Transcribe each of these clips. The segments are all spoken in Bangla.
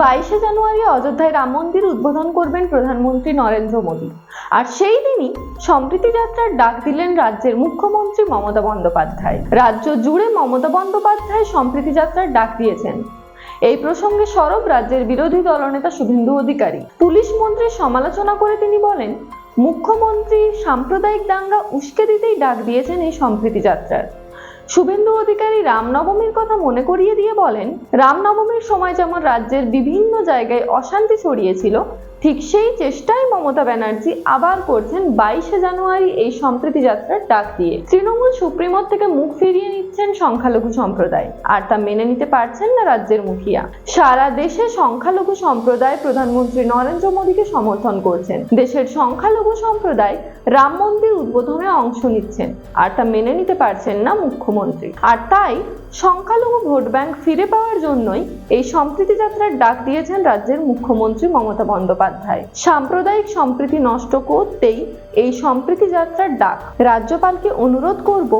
বাইশে জানুয়ারি অযোধ্যায় রাম মন্দির উদ্বোধন করবেন প্রধানমন্ত্রী নরেন্দ্র মোদী। আর সেই দিনই সম্প্রীতি যাত্রার ডাক দিলেন রাজ্যের মুখ্যমন্ত্রী মমতা বন্দ্যোপাধ্যায়। রাজ্য জুড়ে মমতা বন্দ্যোপাধ্যায় সম্প্রীতি যাত্রার ডাক দিয়েছেন। এই প্রসঙ্গে সরব রাজ্যের বিরোধী দলনেতা শুভেন্দু অধিকারী। পুলিশ মন্ত্রীর সমালোচনা করে তিনি বলেন, মুখ্যমন্ত্রী সাম্প্রদায়িক দাঙ্গা উস্কে দিতেই ডাক দিয়েছেন এই সম্প্রীতি যাত্রার। শুভেন্দু অধিকারী রামনবমীর কথা মনে করিয়ে দিয়ে বলেন, রামনবমীর সময় যেমন রাজ্যের বিভিন্ন জায়গায় অশান্তি ছড়িয়েছিল ঠিক সেই চেষ্টাই মমতা ব্যানার্জি আবার করছেন বাইশে জানুয়ারি এই সম্প্রীতি যাত্রার ডাক দিয়ে। তৃণমূল সুপ্রিমোর থেকে মুখ ফিরিয়ে নিচ্ছেন সংখ্যালঘু সম্প্রদায়, আর তা মেনে নিতে পারছেন না রাজ্যের মুখিয়া। সারা দেশে সংখ্যালঘু সম্প্রদায় প্রধানমন্ত্রী নরেন্দ্র মোদীকে সমর্থন করছেন। দেশের সংখ্যালঘু সম্প্রদায় রাম মন্দির উদ্বোধনে অংশ নিচ্ছেন, আর তা মেনে নিতে পারছেন না মুখ্যমন্ত্রী। আর তাই সংখ্যালঘু ভোট ব্যাংক ফিরে পাওয়ার জন্যই এই সম্প্রীতি যাত্রার ডাক দিয়েছেন রাজ্যের মুখ্যমন্ত্রী মমতা বন্দ্যোপাধ্যায়। সাম্প্রদায়িক সম্প্রীতি নষ্ট করতেই এই সম্প্রীতি যাত্রার ডাক। রাজ্যপালকে অনুরোধ করব,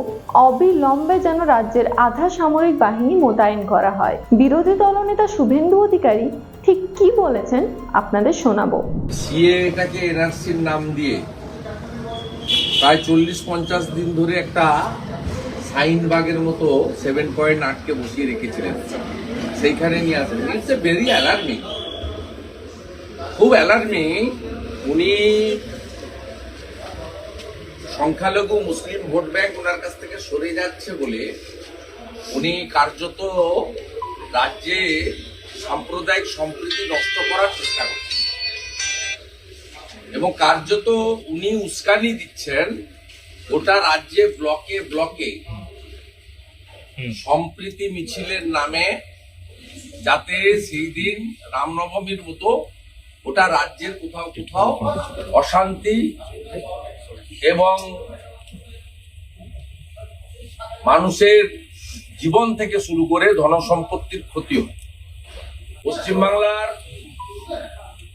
অবিলম্বে যেন রাজ্যের আধা সামরিক বাহিনী মোতায়েন করা হয়। বিরোধী দলনেতা শুভেন্দু অধিকারী ঠিক কি বলেছেন আপনাদের শোনাবো। সিএ এটাকে এনআরসির নাম দিয়ে প্রায় চল্লিশ পঞ্চাশ দিন ধরে একটা সাইন বাগের মতো সেভেন পয়েন্ট আটকে বসিয়ে রেখেছিলেন। সেইখানে নিয়ে আসেন। ইটস এ ভেরি অ্যালার্মিং খুব অ্যালার্মিং। উনি সংখ্যালঘু মুসলিম ভোট ব্যাংক ওনার কাছ থেকে সরে যাচ্ছে বলে উনি কার্যত রাজ্যে সাম্প্রদায়িক সম্প্রীতি নষ্ট করার চেষ্টা করছেন। এবং কার্যত উনি উস্কানি দিচ্ছেন গোটা রাজ্যে ব্লকে ব্লকে সম্প্রীতি মিছিলের নামে যাতে সেই দিন রামনবমীর মতো গোটা রাজ্যের কোথাও কোথাও অশান্তি এবং মানুষের জীবন থেকে শুরু করে ধনসম্পত্তির ক্ষতি হয় পশ্চিমবাংলার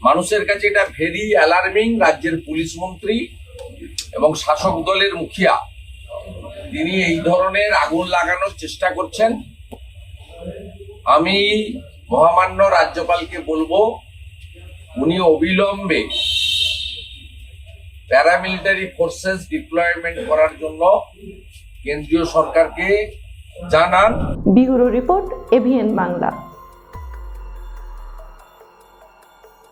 মানুষের কাছে এটা ভেরি অ্যালার্মিং রাজ্যের পুলিশ মন্ত্রী এবং শাসক দলের মুখিয়া, তিনি এই ধরনের আগুন লাগানোর চেষ্টা করছেন। আমি মহামান্য রাজ্যপালকে বলব উনি অবিলম্বে প্যারামিলিটারি ফোর্সেস ডিপ্লয়মেন্ট করার জন্য কেন্দ্রীয় সরকারকে জানান। Bureau report AVN Bangla.